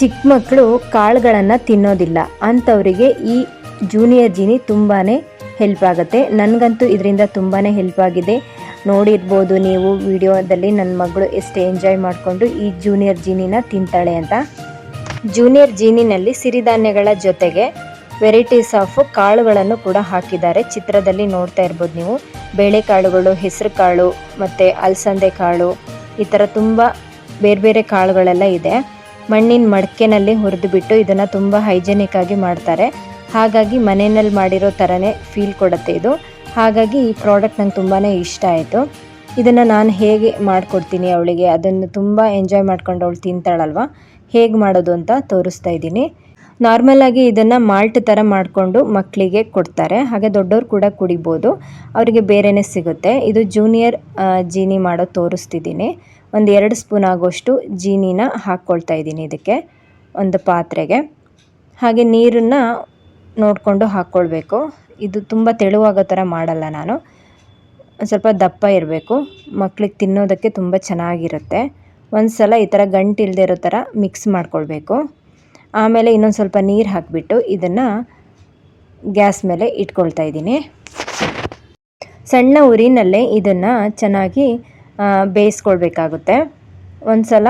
ಚಿಕ್ಕ ಮಕ್ಕಳು ಕಾಳುಗಳನ್ನು ತಿನ್ನೋದಿಲ್ಲ. ಅಂಥವರಿಗೆ ಈ ಜೂನಿಯರ್ ಜೀನಿ ತುಂಬಾ ಹೆಲ್ಪ್ ಆಗುತ್ತೆ. ನನಗಂತೂ ಇದರಿಂದ ತುಂಬಾ ಹೆಲ್ಪ್ ಆಗಿದೆ. ನೋಡಿರ್ಬೋದು ನೀವು ವಿಡಿಯೋದಲ್ಲಿ ನನ್ನ ಮಗಳು ಎಷ್ಟು ಎಂಜಾಯ್ ಮಾಡಿಕೊಂಡು ಈ ಜೂನಿಯರ್ ಜೀನಿನ ತಿಂತಾಳೆ ಅಂತ. ಜೂನಿಯರ್ ಜೀನಿನಲ್ಲಿ ಸಿರಿಧಾನ್ಯಗಳ ಜೊತೆಗೆ ವೆರೈಟೀಸ್ ಆಫ್ ಕಾಳುಗಳನ್ನು ಕೂಡ ಹಾಕಿದ್ದಾರೆ. ಚಿತ್ರದಲ್ಲಿ ನೋಡ್ತಾ ಇರ್ಬೋದು ನೀವು. ಬೇಳೆಕಾಳುಗಳು ಹೆಸರು ಕಾಳು, ಮತ್ತು ಅಲಸಂದೆ ಕಾಳು, ಈ ಥರ ತುಂಬ ಬೇರೆ ಬೇರೆ ಕಾಳುಗಳೆಲ್ಲ ಇದೆ. ಮಣ್ಣಿನ ಮಡಕೆನಲ್ಲಿ ಹುರಿದು ಬಿಟ್ಟು ಇದನ್ನು ತುಂಬ ಹೈಜೆನಿಕ್ ಆಗಿ ಮಾಡ್ತಾರೆ. ಹಾಗಾಗಿ ಮನೆಯಲ್ಲಿ ಮಾಡಿರೋ ಥರನೇ ಫೀಲ್ ಕೊಡುತ್ತೆ ಇದು. ಹಾಗಾಗಿ ಈ ಪ್ರಾಡಕ್ಟ್ ನಂಗೆ ತುಂಬಾ ಇಷ್ಟ ಆಯಿತು. ಇದನ್ನು ನಾನು ಹೇಗೆ ಮಾಡಿಕೊಡ್ತೀನಿ ಅವಳಿಗೆ? ಅದನ್ನು ತುಂಬ ಎಂಜಾಯ್ ಮಾಡ್ಕೊಂಡು ಅವಳು ತಿಂತಾಳಲ್ವ? ಹೇಗೆ ಮಾಡೋದು ಅಂತ ತೋರಿಸ್ತಾ ಇದ್ದೀನಿ. ನಾರ್ಮಲಾಗಿ ಇದನ್ನು ಮಾಲ್ಟ್ ಥರ ಮಾಡಿಕೊಂಡು ಮಕ್ಕಳಿಗೆ ಕೊಡ್ತಾರೆ. ಹಾಗೆ ದೊಡ್ಡವರು ಕೂಡ ಕುಡಿಬೋದು. ಅವರಿಗೆ ಬೇರೆನೇ ಸಿಗುತ್ತೆ. ಇದು ಜೂನಿಯರ್ ಜೀನಿ ಮಾಡೋದು ತೋರಿಸ್ತಿದ್ದೀನಿ. ಒಂದು ಎರಡು ಸ್ಪೂನ್ ಆಗೋಷ್ಟು ಜೀನಿನ ಹಾಕ್ಕೊಳ್ತಾ ಇದ್ದೀನಿ ಇದಕ್ಕೆ, ಒಂದು ಪಾತ್ರೆಗೆ. ಹಾಗೆ ನೀರನ್ನು ನೋಡಿಕೊಂಡು ಹಾಕ್ಕೊಳ್ಬೇಕು. ಇದು ತುಂಬ ತೆಳುವಾಗೋ ಥರ ಮಾಡಲ್ಲ ನಾನು. ಸ್ವಲ್ಪ ದಪ್ಪ ಇರಬೇಕು. ಮಕ್ಳಿಗೆ ತಿನ್ನೋದಕ್ಕೆ ತುಂಬ ಚೆನ್ನಾಗಿರುತ್ತೆ. ಒಂದು ಸಲ ಈ ಥರ ಗಂಟು ಇರೋ ಥರ ಮಿಕ್ಸ್ ಮಾಡ್ಕೊಳ್ಬೇಕು. ಆಮೇಲೆ ಇನ್ನೊಂದು ಸ್ವಲ್ಪ ನೀರು ಹಾಕಿಬಿಟ್ಟು ಇದನ್ನು ಗ್ಯಾಸ್ ಮೇಲೆ ಇಟ್ಕೊಳ್ತಾ ಇದ್ದೀನಿ. ಸಣ್ಣ ಉರಿನಲ್ಲೇ ಇದನ್ನು ಚೆನ್ನಾಗಿ ಬೇಯಿಸ್ಕೊಳ್ಬೇಕಾಗುತ್ತೆ. ಒಂದು ಸಲ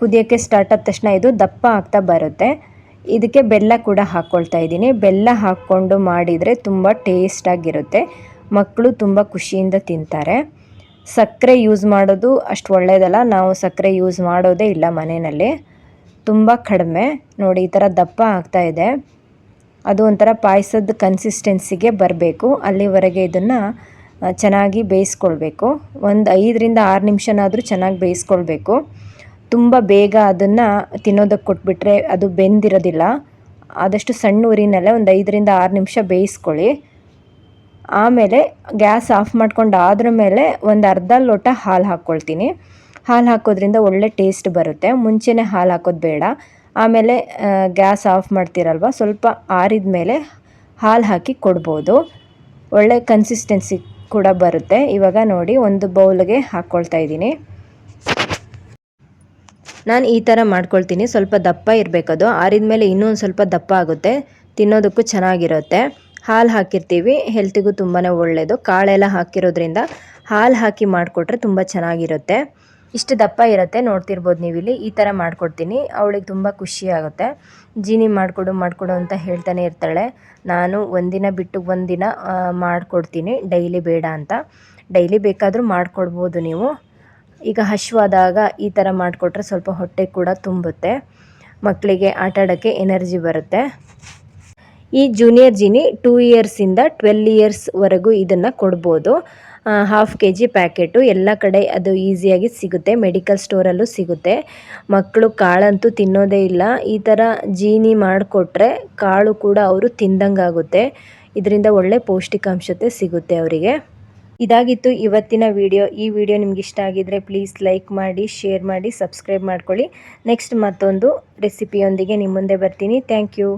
ಕುದಿಯೋಕ್ಕೆ ಸ್ಟಾರ್ಟ್ ಆದ ತಕ್ಷಣ ಇದು ದಪ್ಪ ಆಗ್ತಾ ಬರುತ್ತೆ. ಇದಕ್ಕೆ ಬೆಲ್ಲ ಕೂಡ ಹಾಕ್ಕೊಳ್ತಾ ಇದ್ದೀನಿ. ಬೆಲ್ಲ ಹಾಕ್ಕೊಂಡು ಮಾಡಿದರೆ ತುಂಬ ಟೇಸ್ಟಾಗಿರುತ್ತೆ ಮಕ್ಕಳು ತುಂಬ ಖುಷಿಯಿಂದ ತಿಂತಾರೆ. ಸಕ್ಕರೆ ಯೂಸ್ ಮಾಡೋದು ಅಷ್ಟು ಒಳ್ಳೆಯದಲ್ಲ ನಾವು ಸಕ್ಕರೆ ಯೂಸ್ ಮಾಡೋದೇ ಇಲ್ಲ ಮನೆಯಲ್ಲಿ. ತುಂಬ ಕಡಿಮೆ. ನೋಡಿ, ಈ ಥರ ದಪ್ಪ ಆಗ್ತಾ ಇದೆ. ಅದು ಒಂಥರ ಪಾಯಸದ ಕನ್ಸಿಸ್ಟೆನ್ಸಿಗೆ ಬರಬೇಕು. ಅಲ್ಲಿವರೆಗೆ ಇದನ್ನು ಚೆನ್ನಾಗಿ ಬೇಯಿಸ್ಕೊಳ್ಬೇಕು. ಒಂದು ಐದರಿಂದ ಆರು ನಿಮಿಷನಾದರೂ ಚೆನ್ನಾಗಿ ಬೇಯಿಸ್ಕೊಳ್ಬೇಕು. ತುಂಬ ಬೇಗ ಅದನ್ನು ತಿನ್ನೋದಕ್ಕೆ ಕೊಟ್ಬಿಟ್ರೆ ಅದು ಬೆಂದಿರೋದಿಲ್ಲ. ಆದಷ್ಟು ಸಣ್ಣ ಊರಿನಲ್ಲೇ ಒಂದು ಐದರಿಂದ ಆರು ನಿಮಿಷ ಬೇಯಿಸ್ಕೊಳ್ಳಿ. ಆಮೇಲೆ ಗ್ಯಾಸ್ ಆಫ್ ಮಾಡ್ಕೊಂಡು ಆದ್ರ ಮೇಲೆ ಒಂದು ಅರ್ಧ ಲೋಟ ಹಾಲು ಹಾಕ್ಕೊಳ್ತೀನಿ. ಹಾಲು ಹಾಕೋದ್ರಿಂದ ಒಳ್ಳೆ ಟೇಸ್ಟ್ ಬರುತ್ತೆ. ಮುಂಚೆನೇ ಹಾಲು ಹಾಕೋದು ಬೇಡ. ಆಮೇಲೆ ಗ್ಯಾಸ್ ಆಫ್ ಮಾಡ್ತೀರಲ್ವ? ಸ್ವಲ್ಪ ಆರಿದ ಮೇಲೆ ಹಾಲು ಹಾಕಿ ಕೊಡ್ಬೋದು. ಒಳ್ಳೆ ಕನ್ಸಿಸ್ಟೆನ್ಸಿ ಕೂಡ ಬರುತ್ತೆ. ಇವಾಗ ನೋಡಿ ಒಂದು ಬೌಲ್ಗೆ ಹಾಕ್ಕೊಳ್ತಾ ಇದ್ದೀನಿ. ನಾನು ಈ ಥರ ಮಾಡ್ಕೊಳ್ತೀನಿ. ಸ್ವಲ್ಪ ದಪ್ಪ ಇರಬೇಕದು. ಆರಿದ ಮೇಲೆ ಇನ್ನೊಂದು ಸ್ವಲ್ಪ ದಪ್ಪ ಆಗುತ್ತೆ. ತಿನ್ನೋದಕ್ಕೂ ಚೆನ್ನಾಗಿರುತ್ತೆ. ಹಾಲು ಹಾಕಿರ್ತೀವಿ. ಹೆಲ್ತಿಗೂ ತುಂಬಾ ಒಳ್ಳೆಯದು ಕಾಳೆಲ್ಲ ಹಾಕಿರೋದ್ರಿಂದ ಹಾಲು ಹಾಕಿ ಮಾಡಿಕೊಟ್ರೆ ತುಂಬ ಚೆನ್ನಾಗಿರುತ್ತೆ. ಇಷ್ಟು ದಪ್ಪ ಇರುತ್ತೆ, ನೋಡ್ತಿರ್ಬೋದು ನೀವು ಇಲ್ಲಿ ಈ ಥರ ಮಾಡಿಕೊಡ್ತೀನಿ. ಅವಳಿಗೆ ತುಂಬ ಖುಷಿ ಆಗುತ್ತೆ. ಜೀನಿ ಮಾಡಿಕೊಡು ಮಾಡಿಕೊಡು ಅಂತ ಹೇಳ್ತಾನೆ ಇರ್ತಾಳೆ. ನಾನು ಒಂದಿನ ಬಿಟ್ಟು ಒಂದಿನ ಮಾಡಿಕೊಡ್ತೀನಿ. ಡೈಲಿ ಬೇಡ ಅಂತ. ಡೈಲಿ ಬೇಕಾದರೂ ಮಾಡಿಕೊಡ್ಬೋದು ನೀವು. ಈಗ ಹಶ್ವಾದಾಗ ಈ ಥರ ಮಾಡಿಕೊಟ್ರೆ ಸ್ವಲ್ಪ ಹೊಟ್ಟೆ ಕೂಡ ತುಂಬುತ್ತೆ. ಮಕ್ಕಳಿಗೆ ಆಟ ಆಡೋಕ್ಕೆ ಎನರ್ಜಿ ಬರುತ್ತೆ. ಈ ಜೂನಿಯರ್ ಜಿನಿ ಟೂ ಇಯರ್ಸಿಂದ ಟ್ವೆಲ್ ಇಯರ್ಸ್ವರೆಗೂ ಇದನ್ನು ಕೊಡ್ಬೋದು. ಹಾಫ್ ಕೆ ಜಿ ಪ್ಯಾಕೆಟು ಎಲ್ಲ ಕಡೆ ಅದು ಈಸಿಯಾಗಿ ಸಿಗುತ್ತೆ. ಮೆಡಿಕಲ್ ಸ್ಟೋರಲ್ಲೂ ಸಿಗುತ್ತೆ. ಮಕ್ಕಳು ಕಾಳಂತೂ ತಿನ್ನೋದೇ ಇಲ್ಲ. ಈ ಥರ ಜೀನಿ ಮಾಡಿಕೊಟ್ರೆ ಕಾಳು ಕೂಡ ಅವರು ತಿಂದಂಗಾಗುತ್ತೆ. ಇದರಿಂದ ಒಳ್ಳೆ ಪೌಷ್ಟಿಕಾಂಶತೆ ಸಿಗುತ್ತೆ ಅವರಿಗೆ. ಇದಾಗಿತ್ತು ಇವತ್ತಿನ ವಿಡಿಯೋ ಈ ವಿಡಿಯೋ ನಿಮ್ಗೆ ಇಷ್ಟ ಆಗಿದ್ರೆ ಪ್ಲೀಸ್ ಲೈಕ್ ಮಾಡಿ ಶೇರ್ ಮಾಡಿ ಸಬ್ಸ್ಕ್ರೈಬ್ ಮಾಡ್ಕೊಳ್ಳಿ. ನೆಕ್ಸ್ಟ್ ಮತ್ತೊಂದು ರೆಸಿಪಿಯೊಂದಿಗೆ ನಿಮ್ಮ ಮುಂದೆ ಬರ್ತೀನಿ. Thank you